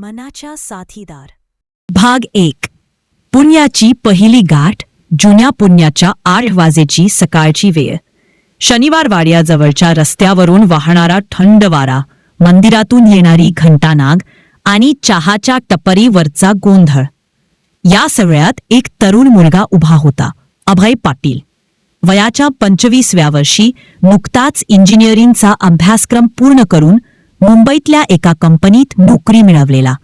मनाच्या साथीदार. भाग एक. पुण्याची पहिली गाठ जुन्या पुण्याच्या आठ वाजेची सकाळची वेळ. शनिवार वाड्याजवळच्या रस्त्यावरून वाहणारा थंड वारा मंदिरातून येणारी घंटानाग आणि चहाच्या टपरीवरचा गोंधळ. या सगळ्यात एक तरुण मुलगा उभा होता अभय पाटील. वयाच्या पंचवीसव्या वर्षी नुकताच इंजिनिअरिंगचा अभ्यासक्रम पूर्ण करून मुंबईतल्या एका कंपनीत नोकरी मिळवलेला.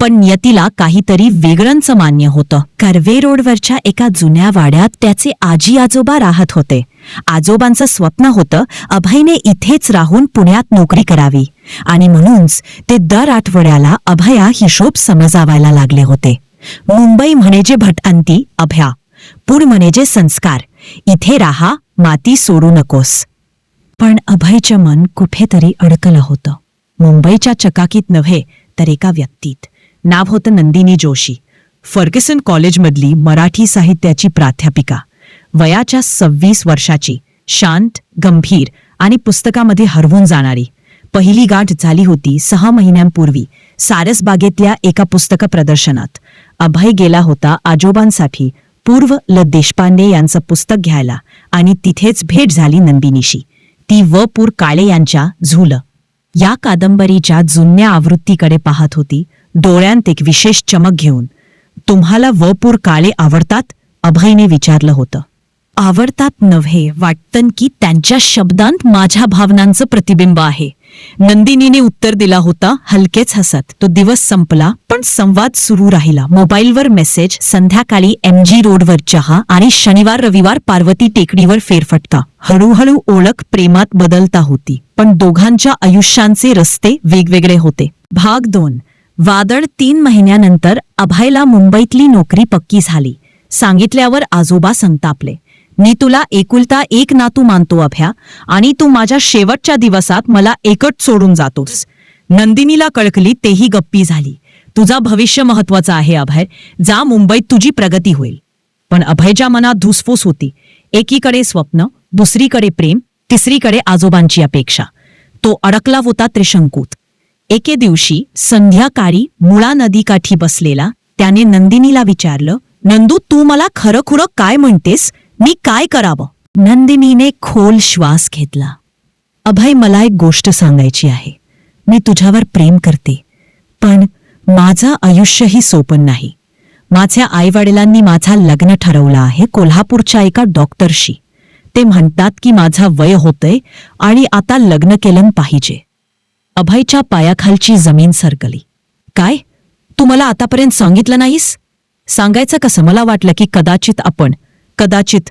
पण नियतीला काहीतरी वेगळंच मान्य होतं. कर्वे रोडवरच्या एका जुन्या वाड्यात त्याचे आजी आजोबा राहत होते. आजोबांचं स्वप्न होतं अभयने इथेच राहून पुण्यात नोकरी करावी. आणि म्हणूनच ते दर आठवड्याला अभया हिशोब समजावायला लागले होते. मुंबई म्हणजे भटअंती अभया. पूर म्हणजे संस्कार. इथे राहा माती सोडू नकोस. पण अभयचं मन कुठेतरी अडकलं होतं. मुंबईच्या चकाकीत नव्हे तर एका व्यक्तीत. नाव होतं नंदिनी जोशी. फर्ग्युसन कॉलेजमधली मराठी साहित्याची प्राध्यापिका. वयाच्या सव्वीस वर्षाची शांत गंभीर आणि पुस्तकामध्ये हरवून जाणारी. पहिली गाठ झाली होती सहा महिन्यांपूर्वी सारसबागेतल्या एका पुस्तक प्रदर्शनात. अभय गेला होता आजोबांसाठी पूर्व ल. देशपांडे यांचं पुस्तक घ्यायला आणि तिथेच भेट झाली नंदिनीशी. ती व पूर काळे यांच्या झुल. या कादंबरीच्या जुन्या आवृत्तीकडे पाहत होती. डोळ्यांत एक विशेष चमक घेऊन. तुम्हाला वपूर काळे आवडतात? अभयने विचारलं होतं. आवडतात नव्हे वाटतं की त्यांच्या शब्दांत माझ्या भावनांचं प्रतिबिंब आहे. नंदिनीने उत्तर दिला होता हलकेच हसत. तो दिवस संपला पण संवाद सुरू राहिला. मोबाईलवर मेसेज संध्याकाळी एमजी रोडवर चहा आणि शनिवार रविवार पार्वती टेकडीवर फेरफटका. हळूहळू ओळख प्रेमात बदलता होती पण दोघांच्या आयुष्यांचे रस्ते वेगवेगळे होते. भाग दोन. वादळ तीन महिन्यानंतर अभयला मुंबईतली नोकरी पक्की झाली. सांगितल्यावर आजोबा संतापले. मी तुला एकुलता एक नातू मानतो अभ्या आणि तू माझ्या शेवटच्या दिवसात मला एकट सोडून जातोस. नंदिनीला कळकली तेही गप्पी झाली. तुझा भविष्य महत्त्वाचा आहे अभय. जा मुंबईत तुझी प्रगती होईल. पण अभयच्या मनात धुसफूस होती. एकीकडे स्वप्न दुसरीकडे प्रेम तिसरीकडे आजोबांची अपेक्षा. तो अडकला होता त्रिशंकूत. एके दिवशी संध्याकाळी मुळा नदीकाठी बसलेला त्याने नंदिनीला विचारलं नंदू तू मला खरं खुरं काय म्हणतेस? मी काय करावं? नंदिनीने खोल श्वास घेतला. अभय मला एक गोष्ट सांगायची आहे. मी तुझ्यावर प्रेम करते. पण माझं आयुष्यही सोपन नाही. माझ्या आईवडिलांनी माझा लग्न ठरवलं आहे कोल्हापूरच्या एका डॉक्टरशी. ते म्हणतात की माझा वय होतंय आणि आता लग्न केलं पाहिजे. अभयच्या पायाखालची जमीन सरकली. काय? तू मला आतापर्यंत सांगितलं नाहीस? सांगायचं कसं? मला वाटलं की कदाचित आपण कदाचित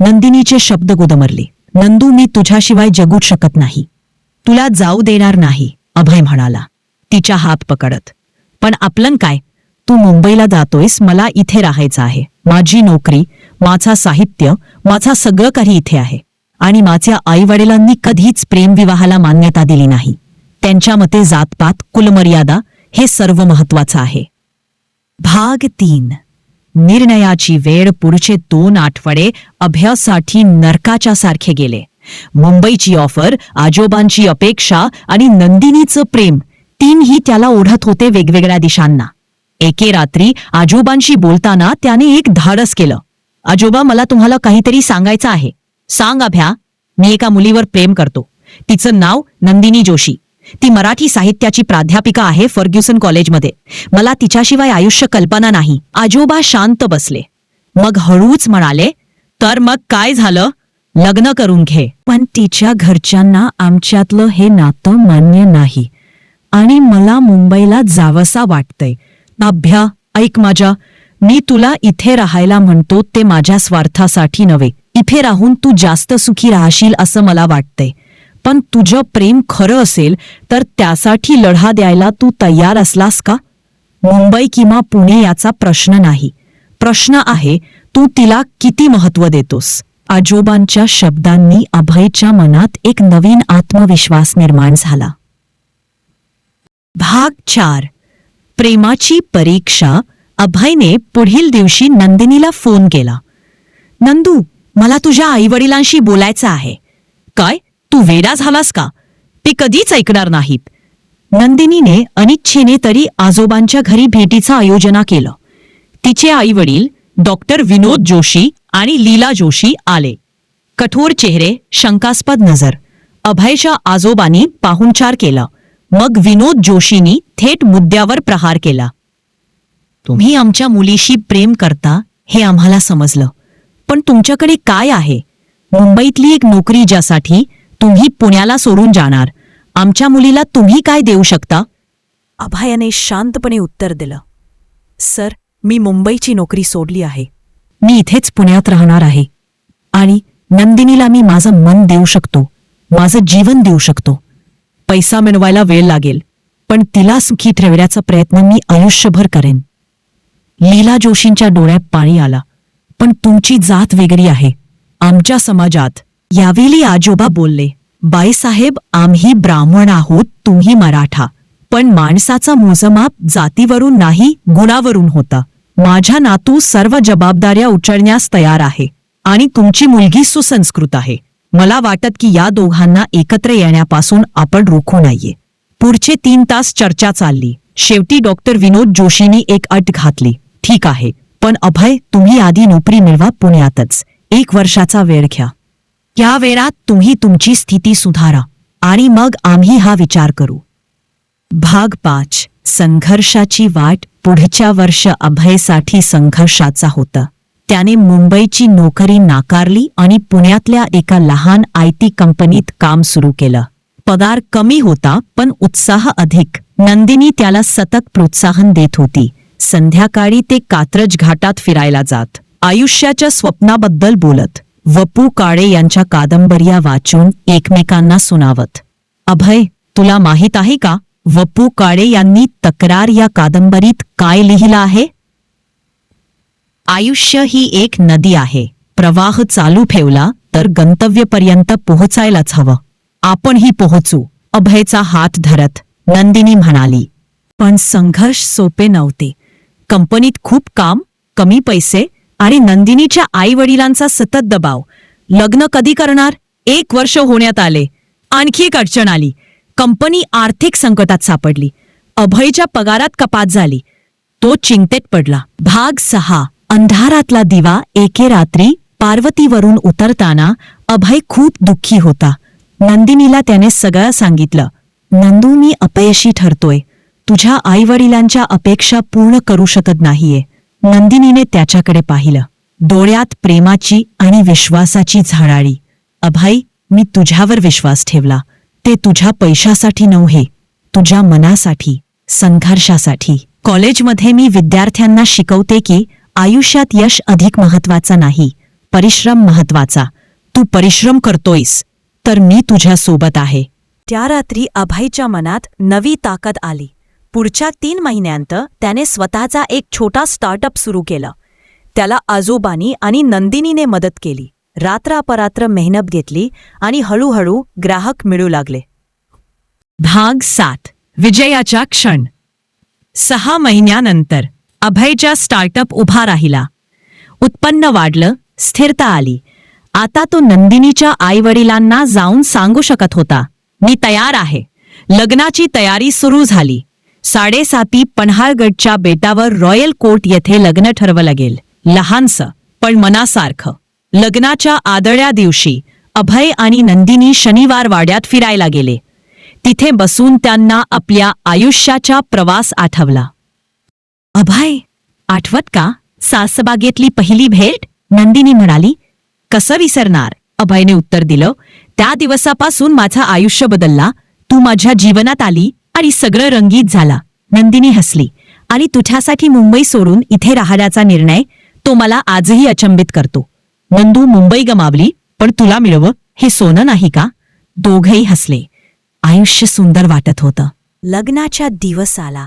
नंदिनीचे शब्द गुदमरले. नंदू मी तुझ्याशिवाय जगूच शकत नाही. तुला जाऊ देणार नाही अभय म्हणाला. तिच्या हात पकडत. पण आपलं काय? तू मुंबईला जातोयस मला इथे राहायचं आहे. माझी नोकरी माझा साहित्य माझा सगळं काही इथे आहे. आणि माझ्या आईवडिलांनी कधीच प्रेमविवाहाला मान्यता दिली नाही. त्यांच्या मते जातपात कुलमर्यादा हे सर्व महत्वाचं आहे. भाग तीन. निर्णयाची वेळ पुढचे दोन आठवडे अभ्यासाठी नरकाच्या सारखे गेले. मुंबईची ऑफर आजोबांची अपेक्षा आणि नंदिनीचं प्रेम तीनही त्याला ओढत होते वेगवेगळ्या दिशांना. एके रात्री आजोबांशी बोलताना त्याने एक धाडस केलं. आजोबा मला तुम्हाला काहीतरी सांगायचं आहे. सांग अभ्या मी एका मुलीवर प्रेम करतो. तिचं नाव नंदिनी जोशी. ती मराठी साहित्याची प्राध्यापिका आहे फर्ग्युसन कॉलेजमध्ये. मला तिच्याशिवाय आयुष्य कल्पना नाही. आजोबा शांत बसले. मग हळूच म्हणाले तर मग काय झालं? लग्न करून घे. पण तिच्या घरच्यांना आमच्यातलं हे नातं मान्य नाही. आणि मला मुंबईला जावसा वाटतंय. अभ्या ऐक माझ्या. मी तुला इथे राहायला म्हणतो ते माझ्या स्वार्थासाठी नव्हे. इथे राहून तू जास्त सुखी राहशील असं मला वाटतंय. पण तुझं प्रेम खरं असेल तर त्यासाठी लढा द्यायला तू तयार असलास का? मुंबई किंवा पुणे याचा प्रश्न नाही. प्रश्न आहे तू तिला किती महत्त्व देतोस? आजोबांच्या शब्दांनी अभयच्या मनात एक नवीन आत्मविश्वास निर्माण झाला. भाग चार. प्रेमाची परीक्षा. अभयने पुढील दिवशी नंदिनीला फोन केला. नंदू मला तुझ्या आईवडिलांशी बोलायचं आहे. काय? तू वेडा झालास का? ते कधीच ऐकणार नाहीत. नंदिनीने अनिच्छेने तरी आजोबांच्या घरी भेटीचं आयोजना केलं. तिचे आई वडील डॉक्टर विनोद जोशी आणि लीला जोशी आले. कठोर चेहरे शंकास्पद नजर. अभयच्या आजोबांनी पाहुणचार केला. मग विनोद जोशींनी थेट मुद्द्यावर प्रहार केला. तुम्ही आमच्या मुलीशी प्रेम करता हे आम्हाला समजलं. पण तुमच्याकडे काय आहे? मुंबईतली एक नोकरी ज्यासाठी तुम्ही पुण्याला सोडून जाणार. आमच्या मुलीला तुम्ही काय देऊ शकता? अभयाने शांतपणे उत्तर दिलं. सर मी मुंबईची नोकरी सोडली आहे. मी इथेच पुण्यात राहणार आहे. आणि नंदिनीला मी माझं मन देऊ शकतो. माझं जीवन देऊ शकतो. पैसा मिळवायला वेळ लागेल. पण तिला सुखी ठेवण्याचा प्रयत्न मी आयुष्यभर करेन. लीला जोशींच्या डोळ्यात पाणी आला. पण तुमची जात वेगळी आहे. आमच्या समाजात यावेळी आजोबा बोलले बाईसाहेब आम्ही ब्राह्मण आहोत तुम्ही मराठा. पण माणसाचा मोजमाप जातीवरून नाही गुणावरून होता. माझ्या नातू सर्व जबाबदाऱ्या उचलण्यास तयार आहे आणि तुमची मुलगी सुसंस्कृत आहे. मला वाटत की या दोघांना एकत्र येण्यापासून आपण रोखू नाहीये. पुढचे तीन तास चर्चा चालली. शेवटी डॉक्टर विनोद जोशींनी एक अट घातली. ठीक आहे पण अभय तुम्ही आधी नोकरी मिळवा पुण्यातच. एक वर्षाचा वेळ घ्या. या वेळात तुम्ही तुमची स्थिती सुधारा आणि मग आम्ही हा विचार करू. भाग पाच. संघर्षाची वाट पुढच्या वर्ष अभयसाठी संघर्षाचा होता. त्याने मुंबईची नोकरी नाकारली आणि पुण्यातल्या एका लहान आय टी कंपनीत काम सुरू केलं. पगार कमी होता पण उत्साह अधिक. नंदिनी त्याला सतत प्रोत्साहन देत होती. संध्याकाळी ते कात्रज घाटात फिरायला जात. आयुष्याच्या स्वप्नाबद्दल बोलत. वपू काळे यांच्या कादंबऱ्या वाचून एकमेकांना सुनावत. अभय तुला माहीत आहे का? वपू काळे यांनी तक्रार या कादंबरीत काय लिहिलं आहे? आयुष्य ही एक नदी आहे. प्रवाह चालू ठेवला तर गंतव्यपर्यंत पोहोचायलाच हवं. आपणही पोहोचू. अभयचा हात धरत नंदिनी म्हणाली पण संघर्ष सोपे नव्हते. कंपनीत खूप काम कमी पैसे आणि नंदिनीच्या आई वडिलांचा सतत दबाव. लग्न कधी करणार? एक वर्ष होण्यात आले. आणखी एक अडचण आली. कंपनी आर्थिक संकटात सापडली. अभयच्या पगारात कपात झाली. तो चिंतेत पडला. भाग सहा. अंधारातला दिवा एके रात्री पार्वतीवरून उतरताना अभय खूप दुःखी होता. नंदिनीला त्याने सगळं सांगितलं. नंदू मी अपयशी ठरतोय. तुझ्या आईवडिलांच्या अपेक्षा पूर्ण करू शकत नाहीये. नंदिनीने त्याच्याकडे पाहिलं. डोळ्यात प्रेमाची आणि विश्वासाची झाडाळी. अभाई मी तुझ्यावर विश्वास ठेवला. ते तुझ्या पैशासाठी नव्हे तुझ्या मनासाठी संघर्षासाठी. कॉलेजमध्ये मी विद्यार्थ्यांना शिकवते की आयुष्यात यश अधिक महत्त्वाचा नाही परिश्रम महत्त्वाचा तू परिश्रम करतोयस तर मी तुझ्या सोबत आहे. त्या रात्री अभाईच्या मनात नवी ताकद आली. पुढच्या तीन महिन्यांत त्याने स्वतःचा एक छोटा स्टार्टअप सुरू केला. त्याला आजोबानी आणि नंदिनीने मदत केली. रात्रापरात्र मेहनत घेतली आणि हळूहळू ग्राहक मिळू लागले. भाग सात. विजयाचा क्षण. सहा महिन्यानंतर अभयचा स्टार्टअप उभा राहिला. उत्पन्न वाढलं स्थिरता आली. आता तो नंदिनीच्या आईवडिलांना जाऊन सांगू शकत होता मी तयार आहे. लग्नाची तयारी सुरू झाली. साडेसाती पन्हाळगडच्या बेटावर रॉयल कोर्ट येथे लग्न ठरवं लागेल लहानसं पण मनासारखं. लग्नाच्या आदळ्या दिवशी अभय आणि नंदिनी शनिवार वाड्यात फिरायला गेले. तिथे बसून त्यांना आपल्या आयुष्याचा प्रवास आठवला. अभय आठवत का? सासबागेतली पहिली भेट? नंदिनी म्हणाली. कसं विसरणार? अभयने उत्तर दिलं. त्या दिवसापासून माझं आयुष्य बदलला. तू माझ्या जीवनात आली. आणि सगळं रंगीत झाला. नंदिनी हसली. आणि तुझ्यासाठी मुंबई सोडून इथे राहण्याचा निर्णय तो मला आजही अचंबित करतो. नंदू मुंबई गमावली पण तुला मिळवं? हे सोनं नाही का? दोघही हसले. आयुष्य सुंदर वाटत होतं. लग्नाच्या दिवस आला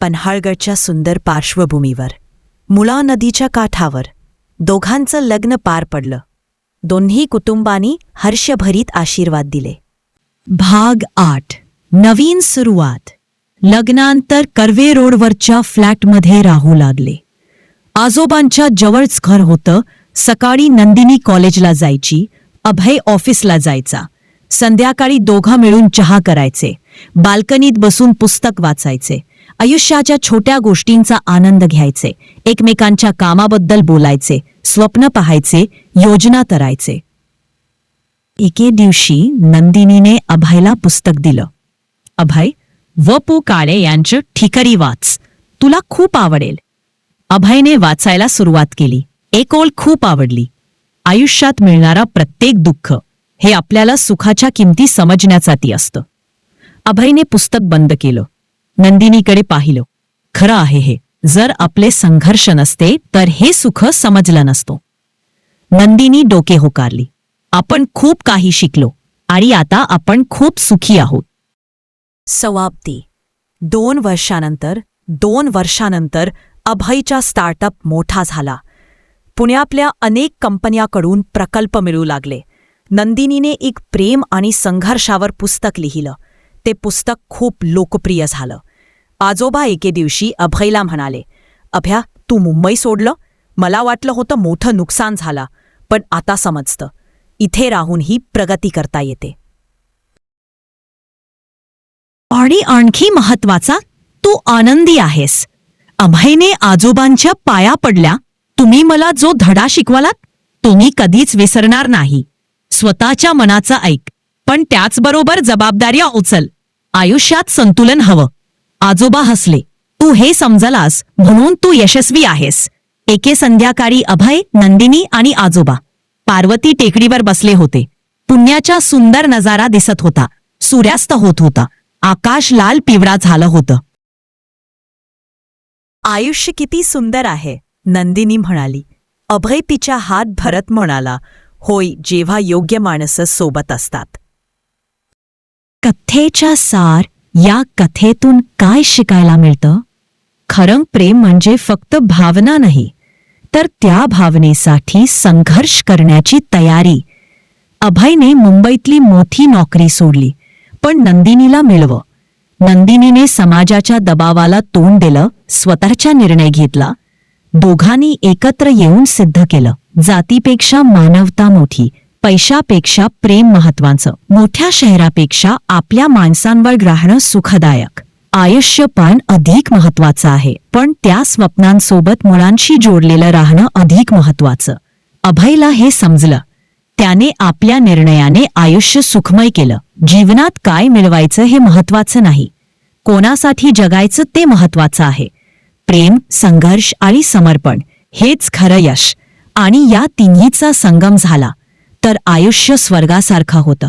पन्हाळगडच्या सुंदर पार्श्वभूमीवर मुळा नदीच्या काठावर. दोघांचं लग्न पार पडलं. दोन्ही कुटुंबांनी हर्षभरीत आशीर्वाद दिले. भाग आठ. नवीन सुरुवात. लग्नांतर कर्वे रोडवरच्या फ्लॅटमध्ये राहू लागले. आजोबांच्या जवळच घर होतं. सकाळी नंदिनी कॉलेजला जायची. अभय ऑफिसला जायचा. संध्याकाळी दोघा मिळून चहा करायचे. बाल्कनीत बसून पुस्तक वाचायचे. आयुष्याच्या छोट्या गोष्टींचा आनंद घ्यायचे. एकमेकांच्या कामाबद्दल बोलायचे. स्वप्न पाहायचे. योजना करायचे एके दिवशी नंदिनीने अभयला पुस्तक दिलं. अभय व पु काळे यांचं ठिकरी वाच. तुला खूप आवडेल. अभयने वाचायला सुरुवात केली. एक ओळ खूप आवडली. आयुष्यात मिळणारा प्रत्येक दुःख हे आपल्याला सुखाच्या किमती समजण्यासाठी असतं. अभयने पुस्तक बंद केलं. नंदिनीकडे पाहिलं. खरं आहे हे. जर आपले संघर्ष नसते तर हे सुख समजलं नसतो. नंदिनी डोके होकारली. आपण खूप काही शिकलो आणि आता आपण खूप सुखी आहोत. समाप्ती दोन वर्षानंतर दोन वर्षानंतर अभयचा स्टार्टअप मोठा झाला. पुण्यातल्या अनेक कंपन्याकडून प्रकल्प मिळू लागले. नंदिनीने एक प्रेम आणि संघर्षावर पुस्तक लिहिलं. ते पुस्तक खूप लोकप्रिय झालं. आजोबा एके दिवशी अभयला म्हणाले अभ्या तू मुंबई सोडलं? मला वाटलं होतं मोठं नुकसान झालं पण आता समजतं. इथे राहूनही प्रगती करता येते. आणि आणखी महत्त्वाचा तू आनंदी आहेस. अभयने आजोबांच्या पाया पडल्या. तुम्ही मला जो धडा शिकवालात तो मी कधीच विसरणार नाही. स्वतःच्या मनाचं ऐक. पण त्याचबरोबर जबाबदाऱ्या उचल. आयुष्यात संतुलन हवं. आजोबा हसले. तू हे समजलास म्हणून तू यशस्वी आहेस. एके संध्याकाळी अभय नंदिनी आणि आजोबा पार्वती टेकडीवर बसले होते. पुण्याचा सुंदर नजारा दिसत होता. सूर्यास्त होत होता. आकाश लाल पिवळा झालं होतं. आयुष्य किती सुंदर आहे नंदिनी म्हणाली. अभय तिच्या हात भरत म्हणाला होय जेव्हा योग्य माणसं सोबत असतात. कथेच्या सार या कथेतून काय शिकायला मिळतं? खरं प्रेम म्हणजे फक्त भावना नाही तर त्या भावनेसाठी संघर्ष करण्याची तयारी. अभयने मुंबईतली मोठी नोकरी सोडली. पण नंदिनीला मिळवं. नंदिनीने समाजाच्या दबावाला तोंड दिलं स्वतःचा निर्णय घेतला. दोघांनी एकत्र येऊन सिद्ध केलं. जातीपेक्षा मानवता मोठी पैशापेक्षा प्रेम महत्वाचं. मोठ्या शहरापेक्षा आपल्या माणसांवर राहणं सुखदायक. आयुष्यपान अधिक महत्वाचं आहे. पण त्या स्वप्नांसोबत मुळांशी जोडलेलं राहणं अधिक महत्वाचं. अभयला हे समजलं. त्याने आपल्या निर्णयाने आयुष्य सुखमय केलं. जीवनात काय मिळवायचं हे महत्वाचं नाही. कोणासाठी जगायचं ते महत्वाचं आहे. प्रेम संघर्ष आणि समर्पण हेच खरं यश. आणि या तिन्हीचा संगम झाला. तर आयुष्य स्वर्गासारखं होतं.